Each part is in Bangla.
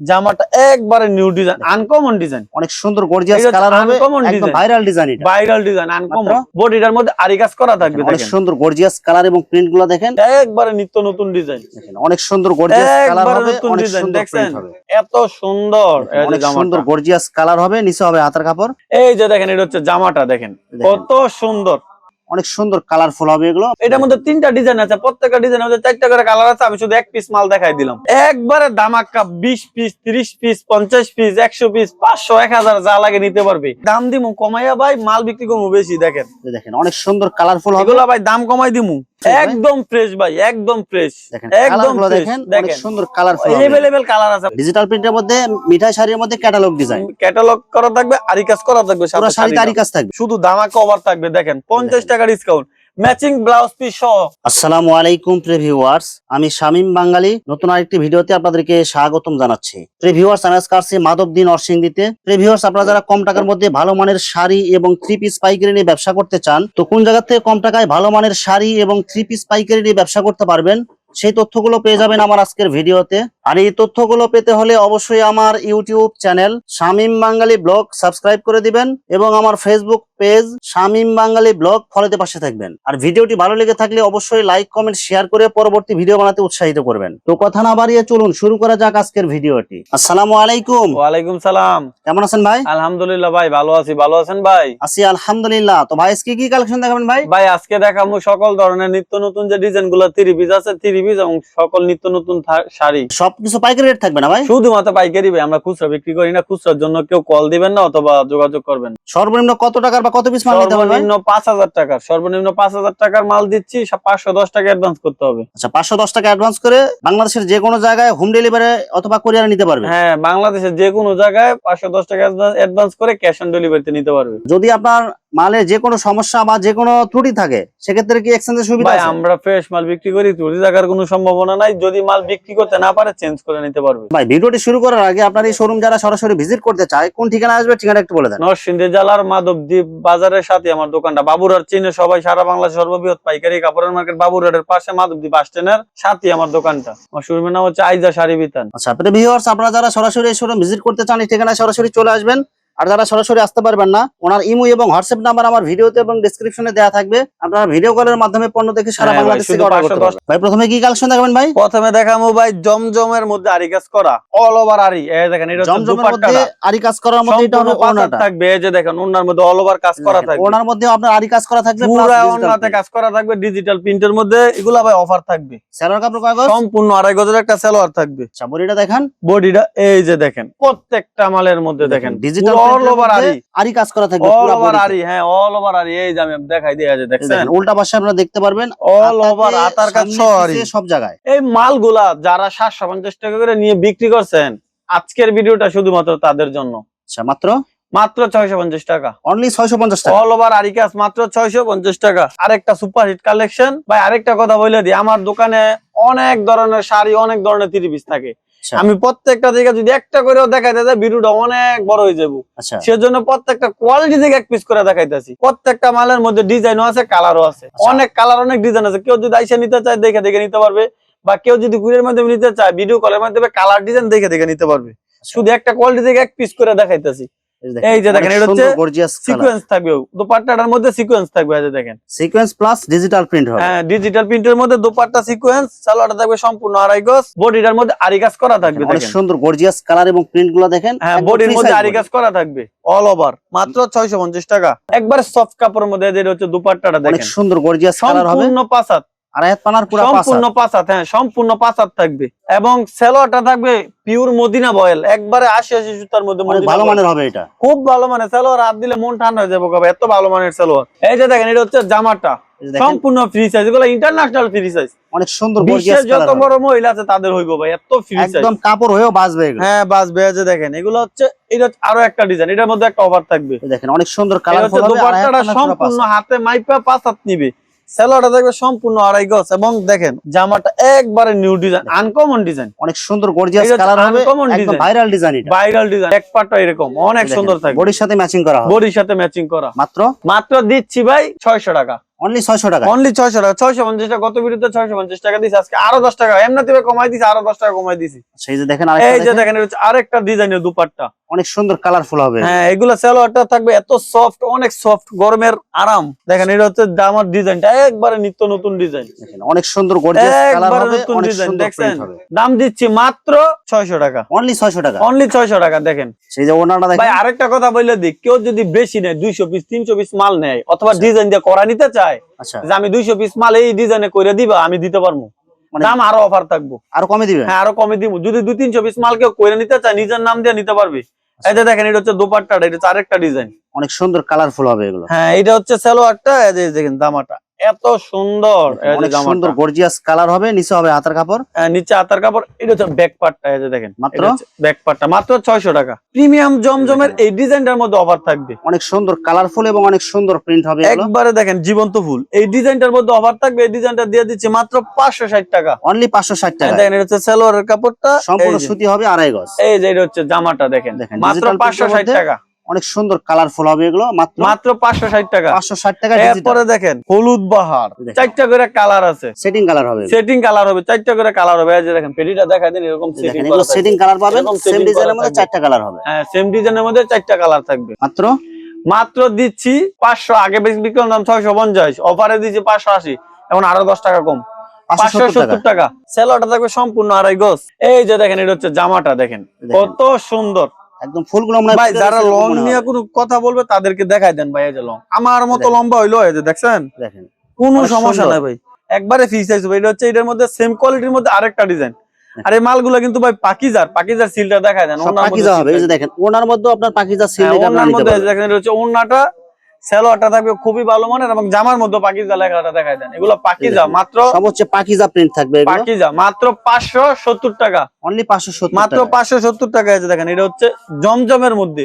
জামাটা একবারে নিউ ডিজাইন আনকমন ডিজাইন অনেক সুন্দর গর্জিয়াস কালার হবে uncommon একদম ভাইরাল ডিজাইন এটা। ভাইরাল ডিজাইন আনকমন বডিটার মধ্যে আরি কাজ করা থাকবে অনেক সুন্দর গর্জিয়াস কালার এবং প্রিন্টগুলো দেখেন। একবারে নিত্য নতুন ডিজাইন দেখেন, অনেক সুন্দর গর্জিয়াস কালার হবে নতুন অনেক ডিজাইন সুন্দর দেখছেন? প্রিন্ট হবে। এত সুন্দর অনেক সুন্দর গর্জিয়াস কালার হবে নিচে হবে হাতের কাপড়। এই যে দেখেন এটা হচ্ছে জামাটা দেখেন। দেখেন। কত সুন্দর। অনেক সুন্দর কালারফুল হবে এগুলো। এটার মধ্যে তিনটা ডিজাইন আছে প্রত্যেকটা ডিজাইনের মধ্যে চারটা করে কালার আছে আমি শুধু এক পিস মাল দেখাই দিলাম। একবারে দামাক্কা বিশ পিস তিরিশ পিস পঞ্চাশ পিস একশো পিস পাঁচশো এক হাজার যা লাগে নিতে পারবে। দাম দিমু কমাইয়া ভাই মাল বিক্রি করব বেশি দেখেন। দেখেন অনেক সুন্দর কালারফুল হবে। ভাই দাম কমাই দিমু। একদম ফ্রেশ ভাই একদম ফ্রেশ একদম দেখেন অনেক সুন্দর কালারফুল এভেলেবেল কালার আছে। ডিজিটাল প্রিন্টের মধ্যে মিঠাই শাড়ির মধ্যে ক্যাটালগ ডিজাইন ক্যাটালগ করা থাকবে আরি কাজ করা থাকবে পুরো শাড়িতে আরি কাজ থাকবে। শুধু দামা কভার থাকবে দেখেন পঞ্চাশ টাকা ডিসকাউন্ট ম্যাচিং ব্লাউজ পিস সহ। আসসালামু আলাইকুম প্রিভিউয়ার্স আমি শামিম বাঙালি। নতুন আরেকটি ভিডিওতে আপনাদেরকে স্বাগতম জানাচ্ছি। প্রিভিউয়ার্স আমি আজকে আসছি মাধবদী নরসিংদীতে। প্রিভিউয়ার্স আপনারা যারা কম টাকার মধ্যে ভালো মানের শাড়ি এবং থ্রি পিস পাইকারি নিয়ে ব্যবসা করতে চান, তো কোন জায়গা থেকে কম টাকায় ভালো মানের শাড়ি এবং থ্রি পিস পাইকারি নিয়ে ব্যবসা করতে পারবেন? সেই তথ্যগুলো পেয়ে যাবেন আমার আজকের ভিডিওতে। আর এই তথ্যগুলো পেতে হলে অবশ্যই আমার YouTube channel Shamim Bangali blog subscribe করে দিবেন এবং আমার Facebook page Shamim Bangali blog ফলোতে পাশে থাকবেন। আর ভিডিওটি ভালো লেগে থাকলে অবশ্যই লাইক কমেন্ট শেয়ার করে পরবর্তী ভিডিও বানাতে উৎসাহিত করবেন। তো কথা না বাড়িয়ে চলুন শুরু করা যাক আজকের ভিডিওটি। আসসালামু আলাইকুম। ওয়ালাইকুম সালাম। কেমন আছেন ভাই? আলহামদুলিল্লাহ ভাই ভালো আছি। ভালো আছেন ভাই? আছি আলহামদুলিল্লাহ। তো ভাই আজকে কি কালেকশন দেখাবেন ভাই? ভাই আজকে দেখাবো সকল ধরনের নিত্য নতুন যে ডিজাইনগুলো থ্রি পিস আছে থ্রি পিস এবং সকল নিত্য নতুন শাড়ি। সবকিছু পাইকারি রেট থাকবে না ভাই? শুধুমাত্র পাইকারি ভাই আমরা খুচরা বিক্রি করি না খুচরার জন্য কেউ কল দিবেন না অথবা যোগাযোগ করবেন সর্বনিম্ন কত টাকার বা কত পিস মাল নিতে হবে সর্বনিম্ন পাঁচ হাজার টাকার সর্বনিম্ন পাঁচ হাজার টাকার মাল দিচ্ছি পাঁচশো দশ টাকা অ্যাডভান্স করতে হবে। আচ্ছা পাঁচশো দশ টাকা অ্যাডভান্স করে বাংলাদেশের যে কোনো জায়গায় হোম ডেলিভারি অথবা কোরিয়ারে নিতে পারবে? হ্যাঁ বাংলাদেশের যে কোনো জায়গায় পাঁচশো দশ টাকা অ্যাডভান্স করে ক্যাশ অন ডেলিভারিতে নিতে পারবে। যদি আপনার মালে যে কোনো সমস্যা বা যে কোনো ত্রুটি থাকে সেক্ষেত্রে কি এক্সচেঞ্জের সুবিধা ভাই আছে? আমরা ফ্রেশ মাল বিক্রি করি ত্রুটি থাকার কোনো সম্ভাবনা নাই। যদি মাল বিক্রি করতে না পারে চেঞ্জ করে নিতে পারবে। ভাই ভিডিওটি শুরু করার আগে আপনার এই শোরুম যারা সরাসরি ভিজিট করতে চায় কোন ঠিকানা আসবে ঠিকানা একটু বলে দেন। নরসিংদী জেলার মাধবদ্বীপ বাজারের সাথে আমার দোকানটা। বাবুরার চিনে সবাই সারা বাংলাদেশ সর্ববৃহৎ পাইকারি কাপড়ের মার্কেট বাবুরাটের পাশে মাধবদ্বীপ বাস স্ট্যান্ডের সাথে আমার দোকানটা। আমার শোরুমের নাম হচ্ছে আইজা শাড়ি বিতান। আচ্ছা আপনি ভিউয়ার্স আপনারা যারা সরাসরি এই শোরুম ভিজিট করতে চান এই ঠিকানায় সরাসরি চলে আসবেন। আর যারা সরাসরি আসতে পারবেন না ওনার ইমো এবং হোয়াটসঅ্যাপ নাম্বার আমার ভিডিওতে এবং ডেসক্রিপশনে দেওয়া থাকবে। আপনারা ভিডিও কলের মাধ্যমে পণ্য দেখে সারা হ্যাঁ বাংলাদেশ থেকে অর্ডার করতে পারবেন। ভাই প্রথমে কি কালেকশন দেখাবেন ভাই? প্রথমে দেখাবো ভাই জমজমের মধ্যে আরি কাজ করা। অল ওভার আরি। এই দেখেন এটা হচ্ছে জমজমের মধ্যে আরি কাজ করার মধ্যে এটা হবে ওনাটা। থাকবে। এই যে দেখেন ওনার মধ্যে অল ওভার কাজ করা থাকবে। ওনার মধ্যে আপনার আরি কাজ করা থাকবে পুরা ওনাতে কাজ করা থাকবে ডিজিটাল প্রিন্টের মধ্যে এগুলা ভাই অফার থাকবে। স্যালোর কাপড় কয় গজ সম্পূর্ণ আড়াই গজের একটা সালোয়ার থাকবে। আচ্ছা বডিটা দেখান। বডিটা এই যে দেখেন প্রত্যেকটা মালের মধ্যে দেখেন ডিজিটাল অল ওভার আরি আরি কাজ করা থাকবে অল ওভার আরি হ্যাঁ অল ওভার আরি এই যে আমি দেখাই দিয়ে আছে দেখেন, উল্টা পাশে আপনারা দেখতে পারবেন অল ওভার আতার কাজ সহ আরি সব জায়গায়। এই মালগুলা যারা সাতশো পঞ্চাশ টাকা করে নিয়ে বিক্রি করছেন আজকের ভিডিওটা শুধুমাত্র তাদের জন্য। আচ্ছা মাত্র? মাত্র ছয়শো পঞ্চাশ টাকা। অনলি ছয়শো পঞ্চাশ টাকা। অল ওভার আরিকাস মাত্র ছয়শো পঞ্চাশ টাকা। আরেকটা সুপার হিট কালেকশন। ভাই আরেকটা কথা বলে দিই আমার দোকানে অনেক ধরনের শাড়ি অনেক ধরনের পিস থাকে। আমি প্রত্যেকটা থেকে যদি একটা করেও দেখাইতে যাই ভিডিওটা অনেক বড় হয়ে যাব আচ্ছা। সেজন্য প্রত্যেকটা কোয়ালিটি থেকে এক পিস করে দেখাইতেছি। প্রত্যেকটা মালের মধ্যে ডিজাইনও আছে কালারও আছে। আচ্ছা। অনেক কালার অনেক ডিজাইন আছে। কেউ যদি আইসা নিতে চায় দেখে দেখে নিতে পারবে। বা কেউ যদি গুড়ের মাধ্যমে নিতে চায় ভিডিও কলের মাধ্যমে কালার ডিজাইন দেখে দেখে নিতে পারবে। শুধু একটা কোয়ালিটি থেকে এক পিস করে দেখাইতেছি। এই যে দেখেন, এটা হচ্ছে গর্জিয়াস সিকোয়েন্স থাকবে। দোপাট্টাটার মধ্যে সিকোয়েন্স থাকবে এই যে দেখেন। সিকোয়েন্স প্লাস ডিজিটাল প্রিন্ট হবে। হ্যাঁ ডিজিটাল প্রিন্টের মধ্যে দোপাট্টা সিকোয়েন্স সালোয়ারটা থাকবে সম্পূর্ণ আড়াই গজ। বডিটার মধ্যে কাজ করা থাকবে অনেক দেখেন। সুন্দর গর্জিয়াস কালার এবং প্রিন্টগুলো দেখেন হ্যাঁ বডির মধ্যে কাজ করা থাকবে অল ওভার মাত্র ছয়শো পঞ্চাশ টাকা। একবার সফট কাপড়ের মধ্যে যেটা হচ্ছে দুপাট্টাটা অনেক দেখেন। সুন্দর গর্জিয়াস কালার হবে। সম্পূর্ণ পাসাত আর পানার পুরো সম্পূর্ণ পাসাত হ্যাঁ সম্পূর্ণ পাসাত থাকবে। এবং সেলোয়ারটা থাকবে পিওর মদিনা বয়েল। একবারে আশি আশি সুতার মধ্যে ভালো মানের হবে এটা। খুব ভালো মানে সেলোয়ার হাত দিলে মন ঠান্ডা হয়ে যাবে কবে? এত ভালো মানের সেলোয়ার। এই যে দেখেন এটা হচ্ছে জামাটা। এই যে দেখেন, সম্পূর্ণ ফ্রি সাইজ এগুলো ইন্টারন্যাশনাল ফ্রি সাইজ অনেক সুন্দর বিশ্বের যত বড় মহিলা আছে তাদের হইব ভাই এত ফ্রি সাইজ একদম কাপড় হয়েও বাঁচবে হ্যাঁ বাস বেজে দেখেন এগুলো হচ্ছে এটা আরও একটা ডিজাইন এটার মধ্যে একটা অফার থাকবে। দেখেন অনেক সুন্দর হবে। দোপাট্টাটা সম্পূর্ণ হাতে মাইপা পাঁচ হাত নিবে। সেলোয়ারটা দেখবে সম্পূর্ণ আড়াই গজ এবং দেখেন জামাটা একবারে নিউ ডিজাইন আনকমন ডিজাইন অনেক সুন্দর গর্জিয়াস কালার হবে uncommon একদম ভাইরাল ডিজাইন এটা। ভাইরাল ডিজাইন এক পাটটা এরকম অনেক সুন্দর থাকবে। বডির সাথে ম্যাচিং করা হবে। বডির সাথে ম্যাচিং করা। মাত্র? মাত্র দিচ্ছি ভাই ছয়শো টাকা। অনলি ছয়শো টাকা। অনলি টাকা ছয়শো পঞ্চাশ টাকা গত ভিডিওতে ছয়শো পঞ্চাশ টাকা দিছি আজকে আরও দশ টাকা। এমনিতে কমাই দিছি আরও দশ টাকা কমাই দিছি। সেই যে দেখেন এই আরেকটা যে দেখেন, আরেকটা ডিজাইনের দুপাট্টা। অনেক সুন্দর কালারফুল হবে। হ্যাঁ এগুলো সালোয়ারটা থাকবে এত সফট অনেক সফট গরমের আরাম। দেখেন এটা হচ্ছে জামার ডিজাইনটা একবারে নিত্য নতুন ডিজাইন অনেক সুন্দর গর্জিয়াস কালার হবে নতুন ডিজাইন হবে। দাম দিচ্ছি মাত্র ছয়শো টাকা। অনলি ছয়শো টাকা? অনলি ছয়শো টাকা দেখেন। সেই যে ওনাটা ভাই দেখেন আরেকটা কথা বলে দিই কেউ যদি বেশি নেয় দুইশো পিস তিনশো পিস মাল নেয় অথবা ডিজাইন দিয়ে করা নিতে চায় আচ্ছা। যে আমি দুইশো পিস মাল এই ডিজাইনে করে দিবা আমি দিতে পারব দাম আরও অফার থাকব। আরও কমে দিবে? হ্যাঁ আরও কমে দিব। যদি দুই তিনশো পিস মাল কেউ করে নিতে চায় নিজের নাম দিয়ে নিতে পারবে। এই যে দেখেন এটা হচ্ছে দোপাট্টাটা এটা হচ্ছে আরেকটা ডিজাইন অনেক সুন্দর কালারফুল হবে এগুলো। হ্যাঁ এটা হচ্ছে স্যালোয়ারটা দেখেন জামাটা এত সুন্দর। সুন্দর গর্জিয়াস কালার হবে নিচে হবে হাতের কাপড়? হ্যাঁ, নিচে আতার কাপড় এটা হচ্ছে ব্যাক পার্টটা এই যে দেখেন। মাত্র? ব্যাক পার্টটা মাত্র ছয়শো টাকা। প্রিমিয়াম জমজমের এই ডিজাইনটার মধ্যে অফার থাকবে। অনেক সুন্দর কালারফুল এবং অনেক সুন্দর প্রিন্ট হবে একবারে দেখেন জীবন্ত ফুল। এই ডিজাইনটার মধ্যে অফার থাকবে এই ডিজাইনটা দিয়ে দিচ্ছি মাত্র পাঁচশো ষাট টাকা। অনলি পাঁচশো ষাট টাকা দেখেন এটা হচ্ছে সালোয়ারের কাপড়টা সম্পূর্ণ সুতি হবে আড়াই গজ। এই যে এটা হচ্ছে জামাটা দেখেন। দেখেন, মাত্র digital পাঁচশো print এর ষাট মধ্যে টাকা। অনেক সুন্দর কালারফুল হবে এগুলো মাত্র মাত্র পাঁচশো ষাট টাকা। পাঁচশো ষাট টাকা এরপরে দেখেন হলুদ বাহার। চারটা করে কালার আছে। সেটিং কালার হবে। সেটিং কালার হবে চারটা করে কালার হবে। এই যে দেখেন পেটিটা দেখা দিন এরকম সেটিং সেটিং কালার পাবেন সেম ডিজাইনের মধ্যে থাকবে। চারটা কালার হবে। হ্যাঁ সেম ডিজাইনের মধ্যে চারটা কালার থাকবে। মাত্র? মাত্র দিচ্ছি পাঁচশো আগে বেশি বিক্রি করলাম ছয়শো পঞ্চাশ অফারে দিচ্ছি পাঁচশো আশি এখন আরও দশ টাকা কম। পাঁচশো সত্তর টাকা। সেলোটা থাকবে সম্পূর্ণ আড়াই গোস এই যে দেখেন এটা হচ্ছে জামাটা দেখেন। কত সুন্দর। একদম ফুলগুলো মনে ভাই যারা লং নিয়ে কোনো কথা বলবে তাদেরকে দেখাই দেন ভাই এই যে লং আমার মতো লম্বা হইল এই যে দেখছেন? দেখেন। কোনো সমস্যা নাই ভাই। একবারে ফিক্স ভাই এটা হচ্ছে এটার মধ্যে সেম কোয়ালিটির মধ্যে আরেকটা ডিজাইন আর এই মালগুলো কিন্তু ভাই পাকিজার পাকিজার সিলটা দেখায় দেন পাকিজা হবে এই যে দেখেন ওনার মধ্যে আপনার পাকিজার সিল এটা ওনার নিতে মধ্যে দেখেন এটা হচ্ছে ওন্নাটা সেলোয়ারটা থাকবে খুবই ভালো মানের এবং জামার মধ্যে পাকিজা লেখাটা দেখায় দেন। এগুলো পাকিজা। মাত্র সব হচ্ছে পাকিজা প্রিন্ট থাকবে এগুলো? পাকিজা মাত্র পাঁচশো সত্তর টাকা। অনলি পাঁচশো সত্তর মাত্র পাঁচশো সত্তর টাকা আছে দেখেন এটা হচ্ছে জমজমের মধ্যে।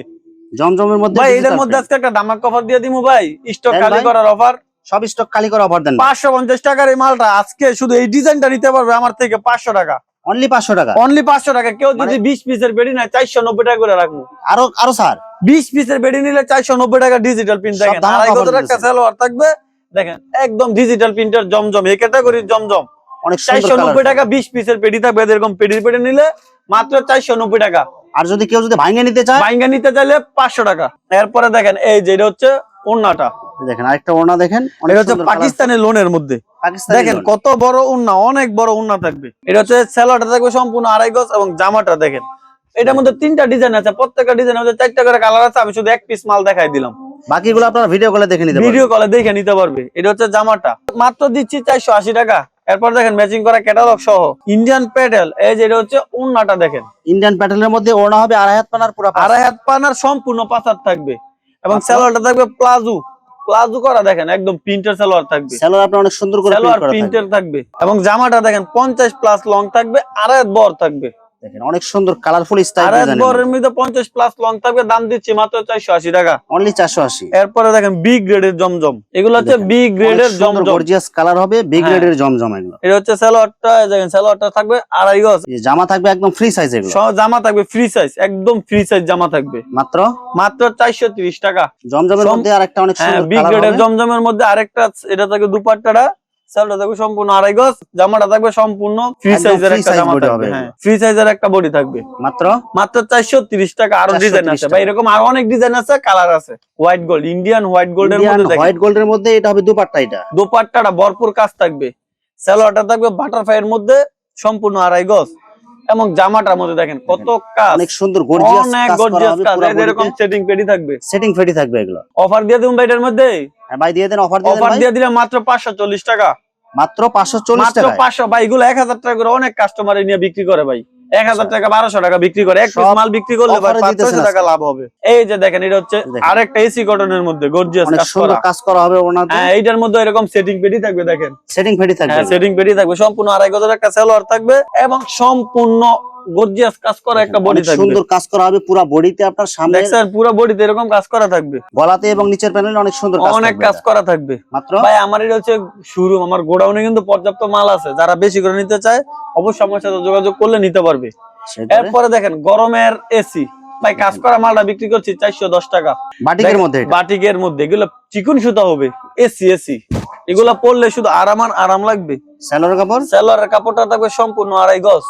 জমজমের মধ্যে ভাই এটার মধ্যে। আজকে একটা দামাক কভার দিয়ে দিমু ভাই। স্টক খালি করার অফার সব স্টক খালি করে অফার দেন পাঁচশো পঞ্চাশ টাকার এই মালটা আজকে শুধু এই ডিজাইনটা নিতে পারবে আমার থেকে পাঁচশো টাকা। অনলি পাঁচশো টাকা। অনলি পাঁচশো টাকা। কেউ যদি মানে- বিশ পিসের বেডি নেয় চারশো নব্বই টাকা করে রাখব। আরও আরও স্যার বিশ পিসের বেডি নিলে চারশো নব্বই টাকা ডিজিটাল প্রিন্ট দেখেন। আড়াই offer গজের একটা থাকবে দেখেন একদম ডিজিটাল প্রিন্টার জমজম। এই ক্যাটাগরির জমজম। অনেক চারশো সুন্দর নব্বই কালার টাকা বিশ পিসের পেডি থাকবে এরকম পেডির পেডি নিলে মাত্র চারশো নব্বই টাকা। আর যদি কেউ যদি ভাঙে নিতে চায়? বাইঙ্গা নিতে চাইলে পাঁচশো টাকা। এরপরে দেখেন এই যে এটা হচ্ছে ওন্নাটা দেখেন আরেকটা দেখেন এটা হচ্ছে পাকিস্তানের লোনের মধ্যে। দেখেন কত বড় অনেক বড় থাকবে। এটা হচ্ছে থাকবে সম্পূর্ণ আড়াই গজ এবং জামাটা দেখেন। এটার মধ্যে তিনটা ডিজাইন আছে প্রত্যেকটা ডিজাইন মধ্যে চারটা করে কালার আছে আমি শুধু এক পিস মাল দেখাই দিলাম। বাকিগুলো আপনারা ভিডিও কলে দেখে নিতে ভিডিও কলে দেখে নিতে পারবে। এটা হচ্ছে জামাটা। মাত্র দিচ্ছি চারশো আশি টাকা। এরপর দেখেন ম্যাচিং করা ক্যাটালগ সহ। ইন্ডিয়ান প্যাডেল এই যে এটা হচ্ছে উন্নাটা দেখেন। ইন্ডিয়ান প্যাটার্নের মধ্যে ওনা হবে আড়াই হাত পানার পুরো আড়াই হাত পানার সম্পূর্ণ পাচার থাকবে। এবং সালোয়ারটা স্যালোয়ারটা থাকবে প্লাজো। প্লাজো করা দেখেন একদম প্রিন্টার সালোয়ার থাকবে। সালোয়ার আপনার অনেক সুন্দর করে সালোয়ার প্রিন্টার থাকবে। থাকবে। এবং জামাটা দেখেন পঞ্চাশ প্লাস লং থাকবে আড়াই বর থাকবে। দেখেন অনেক সুন্দর কালারফুল স্টাইল ডিজাইন মধ্যে। পঞ্চাশ প্লাস লং থাকবে দাম দিচ্ছি মাত্র চারশো আশি টাকা। অনলি 480 এরপরে দেখেন বি গ্রেডের জমজম। এগুলো হচ্ছে বি গ্রেডের জমজম। গর্জিয়াস কালার হবে বি হ্যাঁ। গ্রেডের জমজম এগুলো। এটা হচ্ছে সালোয়ারটা দেখেন সালোয়ারটা থাকবে আড়াই গজ। জামা থাকবে একদম ফ্রি সাইজ এগুলো। সব জামা থাকবে ফ্রি সাইজ একদম ফ্রি সাইজ জামা থাকবে। মাত্র? মাত্র চারশো তিরিশ টাকা। জমজমের মধ্যে আরেকটা অনেক হ্যাঁ সুন্দর বি গ্রেডের জমজমের মধ্যে আরেকটা এটা থাকবে দুপাট্টাটা। সালটা থাকবে সম্পূর্ণ আড়াই গজ জামাটা থাকবে সম্পূর্ণ ফ্রি সাইজের একটা জামা থাকবে হ্যাঁ ফ্রি সাইজের একটা বডি থাকবে। মাত্র? মাত্র চারশো তিরিশ টাকা আরও ডিজাইন আছে। বা ভাই এরকম আরও অনেক ডিজাইন আছে কালার আছে। হোয়াইট গোল্ড ইন্ডিয়ান হোয়াইট গোল্ডের মধ্যে দেখেন। হোয়াইট গোল্ডের মধ্যে এটা হবে দুপাট্টা এটা। দোপাট্টাটা ভরপুর কাজ থাকবে। সালোয়ারটা থাকবে বাটারফ্লাই এর মধ্যে সম্পূর্ণ আড়াই গজ। এবং জামাটার মধ্যে দেখেন কত কাজ। অনেক সুন্দর গর্জিয়াস অনেক কাজ গর্জিয়াস কাজ। এরকম সেটিং পেডি থাকবে। সেটিং ফেটি থাকবে এগুলো। অফার দিয়ে দিন ভাই এটার মধ্যে? হ্যাঁ ভাই দিয়ে দেন অফার দিয়ে দেন অফার দিয়ে দিলে মাত্র পাঁচশো চল্লিশ টাকা। মাত্র 540 মাত্র টাকা পাঁচশো। ভাই এগুলো এক হাজার টাকা করে অনেক কাস্টমার নিয়ে বিক্রি করে ভাই। এক হাজার আচ্ছা। টাকা বারোশো টাকা বিক্রি করে। এক মাল বিক্রি করলে পাঁচশো টাকা লাভ হবে। এই যে দেখেন এটা হচ্ছে। আরেকটা এসি কটনের মধ্যে গর্জিয়াস কাজ করা। কাজ করা হবে হ্যাঁ এইটার মধ্যে এরকম সেটিং পেটি থাকবে দেখেন। সেটিং পেটি থাকবে। হ্যাঁ সেটিং পেটি থাকবে। সম্পূর্ণ আড়াই গজের একটা সেলোয়ার থাকবে এবং সম্পূর্ণ গর্জিয়াস কাজ করা একটা বডি থাকবে। সুন্দর কাজ করা হবে পুরো বডিতে আপনার সামনে দেখছেন পুরো বডিতে এরকম কাজ করা থাকবে। গলাতে এবং নিচের প্যানেলে অনেক সুন্দর কাজ অনেক কাজ করা থাকবে। মাত্র? ভাই আমার এটা হচ্ছে শুরু আমার গোডাউনে কিন্তু পর্যাপ্ত মাল আছে। যারা বেশি করে নিতে চায় অবশ্যই আমার সাথে যোগাযোগ করলে নিতে পারবে। এরপরে দেখেন গরমের এসি ভাই কাজ করা মালটা বিক্রি করছি চারশো দশ টাকা। বাটিকের মধ্যে বাটিকের মধ্যে এগুলো চিকুন সুতা হবে। এসি এসি এগুলা পরলে শুধু আরাম আর আরাম লাগবে। স্যালোর কাপড়? সেলোয়ারের কাপড়টা থাকবে সম্পূর্ণ আড়াই গজ।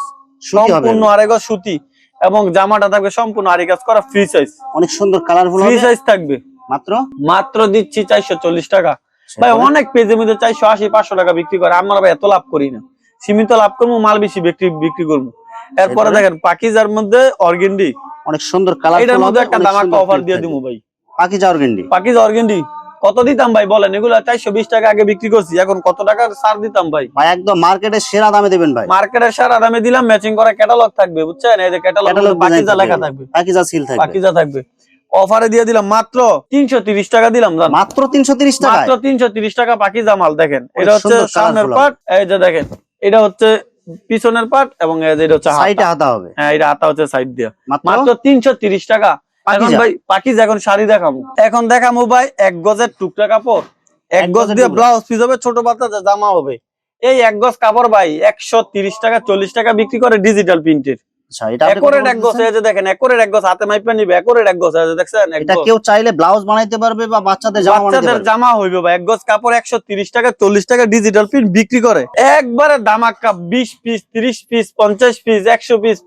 সম্পূর্ণ আড়াই গজ সুতি এবং জামাটা থাকবে সম্পূর্ণ আড়াই গজ করা ফ্রি সাইজ অনেক সুন্দর কালারফুল ফ্রি সাইজ থাকবে। মাত্র? মাত্র দিচ্ছি চারশো চল্লিশ টাকা। ভাই অনেক পেজের মধ্যে চারশো আশি পাঁচশো টাকা বিক্রি করে। আমরা ভাই এত লাভ করি না। সীমিত লাভ করব মাল বেশি বিক্রি বিক্রি করব। এরপরে দেখেন পাকিজার মধ্যে অর্গেন্ডি। অনেক সুন্দর কালার এটার মধ্যে একটা দামাকা অফার দিয়ে দিবো ভাই। পাকিজা যাওয়ার গেন্ডি পাকিজা অর্গেন্ডি। কত দিতাম ভাই বলেন? এগুলো চারশো বিশ টাকা আগে বিক্রি করছি। এখন কত টাকার সার দিতাম ভাই? ভাই একদম মার্কেটে সেরা দামে দেবেন ভাই। মার্কেটের সারা দামে দিলাম ম্যাচিং করা ক্যাটালগ থাকবে বুঝছেন? এই যে ক্যাটালগ পাকিজা লেখা থাকবে। যা সিল থাকবে। পাকিজা থাকবে। অফারে দিয়ে দিলাম মাত্র তিনশো তিরিশ টাকা দিলাম মাত্র তিনশো তিরিশ টাকা মাত্র তিনশো তিরিশ টাকা পাকিজা মাল দেখেন। এটা হচ্ছে সামনের পার্ট এই যে দেখেন এটা হচ্ছে পিছনের পার্ট এবং এটা হচ্ছে হাতা। হবে। হ্যাঁ এটা হাতা হচ্ছে সাইড দিয়ে। মাত্র তিনশো তিরিশ টাকা। এখন। ভাই পাকিজ এখন শাড়ি দেখাবো। এখন দেখাবো ভাই এক গজের টুকরা কাপড় এক গজ দিয়ে ব্লাউজ পিস হবে ছোট বাচ্চা জামা হবে। এই এক গজ কাপড় ভাই একশো তিরিশ টাকা চল্লিশ টাকা বিক্রি করে ডিজিটাল প্রিন্টের আচ্ছা এটা আপনি এক গজ এই যে দেখেন একরেট এক গজ হাতে মাইপা নিবে একরেট এক গজ এই যে দেখছেন এটা কেউ চাইলে ব্লাউজ বানাইতে পারবে বা বাচ্চাদের জামা বাচ্চাদের জামা হইবে ভাই এক গজ কাপড় একশো তিরিশ টাকা ডিজিটাল প্রিন্ট বিক্রি করে। একবারে দামাক্কা পিস তিরিশ পিস পঞ্চাশ পিস একশো পিস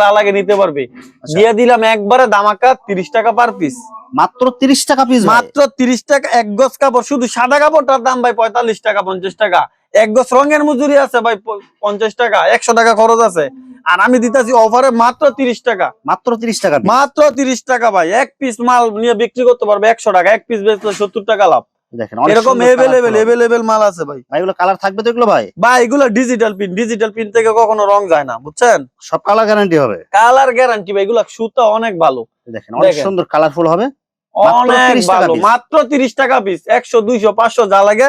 যা লাগে নিতে পারবে। আচ্ছা। দিয়ে দিলাম একবারে দামাক্কা তিরিশ টাকা পার পিস মাত্র তিরিশ টাকা পিস মাত্র তিরিশ টাকা এক গজ কাপড় শুধু সাদা কাপড়টার দাম ভাই পঁয়তাল্লিশ টাকা পঞ্চাশ টাকা। এক গজ রঙের মজুরি আছে ভাই পঞ্চাশ টাকা একশো টাকা খরচ আছে। আর আমি দিতেছি অফারে মাত্র তিরিশ টাকা। মাত্র তিরিশ টাকা মাত্র তিরিশ টাকা ভাই এক পিস মাল নিয়ে বিক্রি করতে পারবে একশো টাকা এক পিস বেচলে সত্তর টাকা লাভ। দেখেন এরকম এভেলেবেল এভেলেবেল মাল আছে ভাই। ভাই এগুলো কালার থাকবে তো এগুলো ভাই? ভাই এগুলো ডিজিটাল পিন ডিজিটাল পিন থেকে কখনো রং যায় না বুঝছেন? সব কালার গ্যারান্টি হবে। কালার গ্যারান্টি ভাই এগুলো সুতা অনেক ভালো। দেখেন অনেক সুন্দর কালারফুল হবে। অনেক ভালো মাত্র তিরিশ টাকা পিস একশো দুইশো পাঁচশো যা লাগে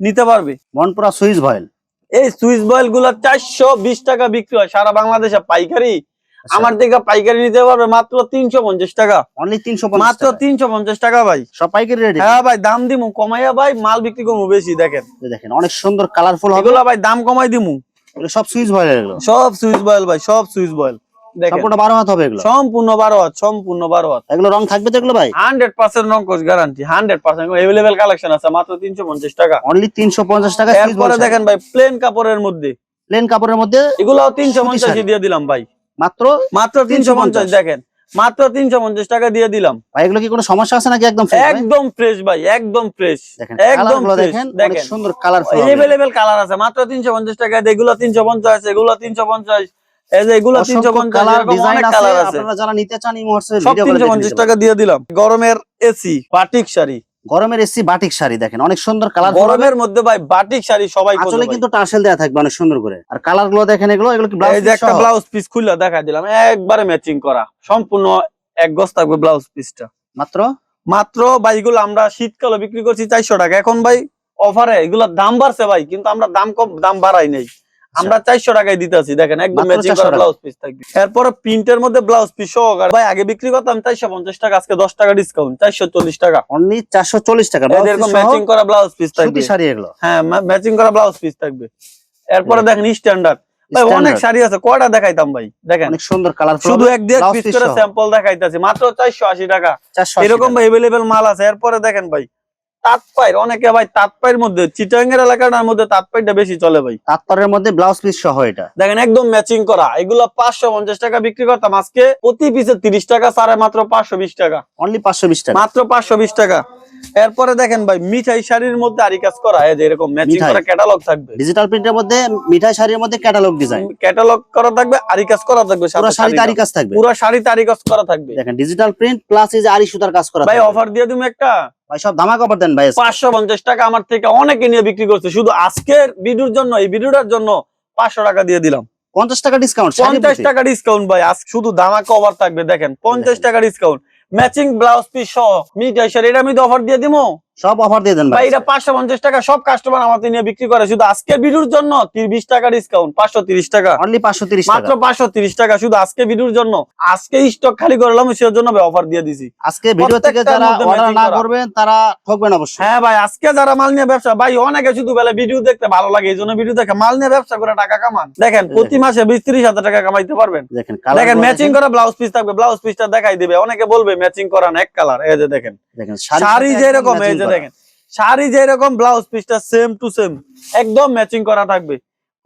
নিতে পারবে। Monpura Swiss voile. এই সুইচ বয়েলগুলো চারশো বিশ টাকা বিক্রি হয়। সারা বাংলাদেশে পাইকারি। আচ্ছা। আমার থেকে পাইকারি নিতে পারবে মাত্র তিনশো পঞ্চাশ টাকা। অনলি তিনশো মাত্র তিনশো পঞ্চাশ টাকা ভাই। সব পাইকারি রেডি হ্যাঁ ভাই দাম দিমু কমাইয়া ভাই মাল বিক্রি করব বেশি দেখেন। দেখেন অনেক সুন্দর কালারফুল হবে। ভাই দাম কমাই দিমু। সব সুইচ ভয়েল সব সুইচ বয়েল ভাই সব সুইচ বয়েল সবকটা বারো হাত হবে এগুলো? সম্পূর্ণ বারো হাত সম্পূর্ণ বারো হাত। এগুলো রং থাকবে তো এগুলো ভাই? Hundred percent রঙ্কশ guarantee hundred percent. Available collection আছে মাত্র তিনশো পঞ্চাশ টাকা। অনলি তিনশো পঞ্চাশ টাকা এরপরে দেখেন ভাই প্লেন কাপড়ের মধ্যে। প্লেন কাপড়ের মধ্যে পঞ্চাশ। শাড়ি। দিয়ে দিলাম ভাই। মাত্র মাত্র তিনশো পঞ্চাশ দেখেন। মাত্র তিনশো পঞ্চাশ টাকা দিয়ে দিলাম। ভাই এগুলো কি কোনো সমস্যা আছে নাকি একদম একদম ফ্রেশ ভাই একদম ফ্রেশ একদম দেখেন সুন্দর কালারফুল এভেলেবেল কালার আছে মাত্র তিনশো পঞ্চাশ টাকা। এগুলো তিনশো পঞ্চাশ এগুলো তিনশো পঞ্চাশ। এই যে এগুলো তিনশো পঞ্চাশ কালার ডিজাইন অনেক আছে আপনারা যারা নিতে চান এই মুহূর্তে ভিডিও তিনশো পঞ্চাশ টাকা দিয়ে দিলাম। গরমের এসি বাটিক শাড়ি। গরমের এসি বাটিক শাড়ি দেখেন অনেক সুন্দর কালার গরমের মধ্যে ভাই বাটিক শাড়ি সবাই আসলে কিন্তু টার্সেল দেওয়া থাকবে অনেক সুন্দর করে। আর কালারগুলো দেখেন এগুলো এগুলো কি ব্লাউজ এই যে একটা ব্লাউজ পিস খুলে দেখা দিলাম। একবারে ম্যাচিং করা। সম্পূর্ণ এক গজ থাকবে ব্লাউজ পিসটা মাত্র? মাত্র ভাই এগুলো আমরা শীতকালে বিক্রি করছি চারশো টাকা। এখন ভাই অফারে এগুলোর দাম বাড়ছে ভাই কিন্তু আমরা দাম কম দাম বাড়াই নেই। আমরা চারশো টাকায় দিতেছি দেখেন একদম ম্যাচিং করা। ব্লাউজ পিস থাকবে। এরপরে প্রিন্টের মধ্যে ব্লাউজ পিস সহকারে ভাই আগে বিক্রি করতাম চারশো পঞ্চাশ টাকা আজকে দশ টাকা ডিসকাউন্ট চারশো চল্লিশ টাকা। অনলি চারশো চল্লিশ টাকা। এরকম ম্যাচিং করা ব্লাউজ পিস থাকবে। শাড়ি এগুলো। হ্যাঁ ম্যাচিং করা ব্লাউজ পিস থাকবে। এরপরে দেখেন স্ট্যান্ডার্ড ভাই অনেক শাড়ি আছে কয়টা দেখাইতাম ভাই? দেখেন অনেক সুন্দর কালারফুল শুধু এক দিয়ে পিস করে স্যাম্পল দেখাইতেছি মাত্র চারশো আশি টাকা। এরকম ভাই এভেলেবেল মাল আছে। এরপরে দেখেন ভাই তাঁতপাইর অনেকে ভাই তাঁতপাইয়ের মধ্যে চিটাঙ্গের এলাকাটার মধ্যে তাঁতপাইটা বেশি চলে ভাই। তাতপায়ের মধ্যে ব্লাউজ পিস সহ এটা? দেখেন একদম ম্যাচিং করা। এগুলো পাঁচশো পঞ্চাশ টাকা বিক্রি করতাম। আজকে প্রতি পিসে তিরিশ টাকা সাড়ে মাত্র পাঁচশো বিশ টাকা। অনলি পাঁচশো বিশ টাকা? মাত্র পাঁচশো বিশ টাকা। এরপরে দেখেন ভাই মিঠাই শাড়ির মধ্যে আরি কাজ করা এই যে এরকম ম্যাচিং করা ক্যাটালগ থাকবে। ডিজিটাল প্রিন্টের মধ্যে মিঠাই শাড়ির মধ্যে ক্যাটালগ ডিজাইন ক্যাটালগ করা থাকবে আরি কাজ করা থাকবে পুরো শাড়িতে আরি কাজ থাকবে। পুরো শাড়িতে আরি কাজ করা থাকবে। দেখেন ডিজিটাল প্রিন্ট প্লাস এই যে আরি সুতার কাজ করা ভাই অফার দিয়ে তুমি একটা? ভাই সব ধামাকা অফার দেন ভাই। আজকে। পাঁচশো পঞ্চাশ টাকা আমার থেকে অনেকে নিয়ে বিক্রি করছে। শুধু আজকের ভিডিওর জন্য এই ভিডিওটার জন্য পাঁচশো টাকা দিয়ে দিলাম। পঞ্চাশ টাকা ডিসকাউন্ট পঞ্চাশ টাকা ডিসকাউন্ট ভাই আজ শুধু দামা কভার থাকবে দেখেন পঞ্চাশ দেখেন। টাকা ডিসকাউন্ট ম্যাচিং ব্লাউজ পিস সহ। মিডিয়া শাড়ি এটা আমি অফার দিয়ে দিবো সব অফার দিয়ে দেন ভাই। এটা পাঁচশো পঞ্চাশ টাকা সব কাস্টমার আমাদের নিয়ে বিক্রি করে। শুধু আজকের ভিডিওর জন্য বিশ টাকা ডিসকাউন্ট পাঁচশো তিরিশ টাকা। অনলি পাঁচশো তিরিশ মাত্র টাকা পাঁচশো তিরিশ টাকা শুধু আজকে ভিডিওর জন্য। আজকে স্টক খালি করলাম সেজন্য জন্য অফার দিয়ে দিছি। আজকে ভিডিও থেকে যারা অর্ডার না করবেন তারা ঠকবেন অবশ্যই। হ্যাঁ ভাই আজকে যারা মাল নিয়ে ব্যবসা ভাই অনেকে শুধু বেলা ভিডিও দেখতে ভালো লাগে এই জন্য ভিডিও দেখে। মাল নিয়ে ব্যবসা করে টাকা কামান। দেখেন প্রতি মাসে বিশ ত্রিশ হাজার টাকা কামাইতে পারবেন। দেখেন দেখেন ম্যাচিং করা ব্লাউজ পিস থাকবে ব্লাউজ পিসটা দেখাই দিবে। অনেকে বলবে ম্যাচিং করা না এক কালার এই যে দেখেন। দেখেন শাড়ি যেরকম এই যে। দেখেন শাড়ি যেরকম ব্লাউজ পিসটা সেম টু সেম একদম ম্যাচিং করা থাকবে।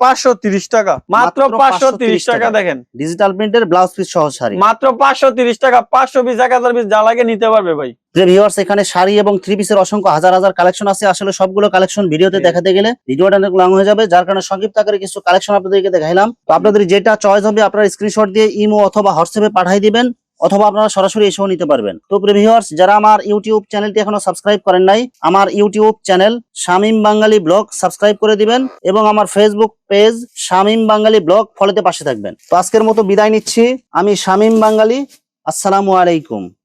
পাঁচশো তিরিশ টাকা মাত্র মাত্র পাঁচশো তিরিশ টাকা টাকা। দেখেন। ডিজিটাল প্রিন্টের ব্লাউজ পিস সহ শাড়ি। মাত্র পাঁচশো তিরিশ টাকা পাঁচশো পিস এক হাজার পিস যা লাগে নিতে পারবে ভাই। ভিউয়ার্স এখানে শাড়ি এবং থ্রি পিসের অসংখ্য হাজার হাজার কালেকশন আছে। আসলে সবগুলো কালেকশন ভিডিওতে দেখাতে গেলে ভিডিওটা অনেক লং হয়ে যাবে যার কারণে সংক্ষিপ্ত আকারে কিছু কালেকশন আপনাদেরকে দেখাইলাম। তো আপনাদের যেটা চয়েস হবে আপনারা স্ক্রিনশট দিয়ে ইমো অথবা হোয়াটসঅ্যাপে পাঠিয়ে দিবেন। অথবা আপনারা সরাসরি এসেও নিতে পারবেন। তো প্রিভিউয়ার্স যারা আমার ইউটিউব চ্যানেলটি এখনও সাবস্ক্রাইব করেন নাই, আমার YouTube channel Shamim Bangali vlog subscribe করে দিবেন এবং আমার Facebook page Shamim Bangali vlog ফলোতে পাশে থাকবেন। তো আজকের মতো বিদায় নিচ্ছি। আমি শামিম বাঙালি, আসসালামু আলাইকুম।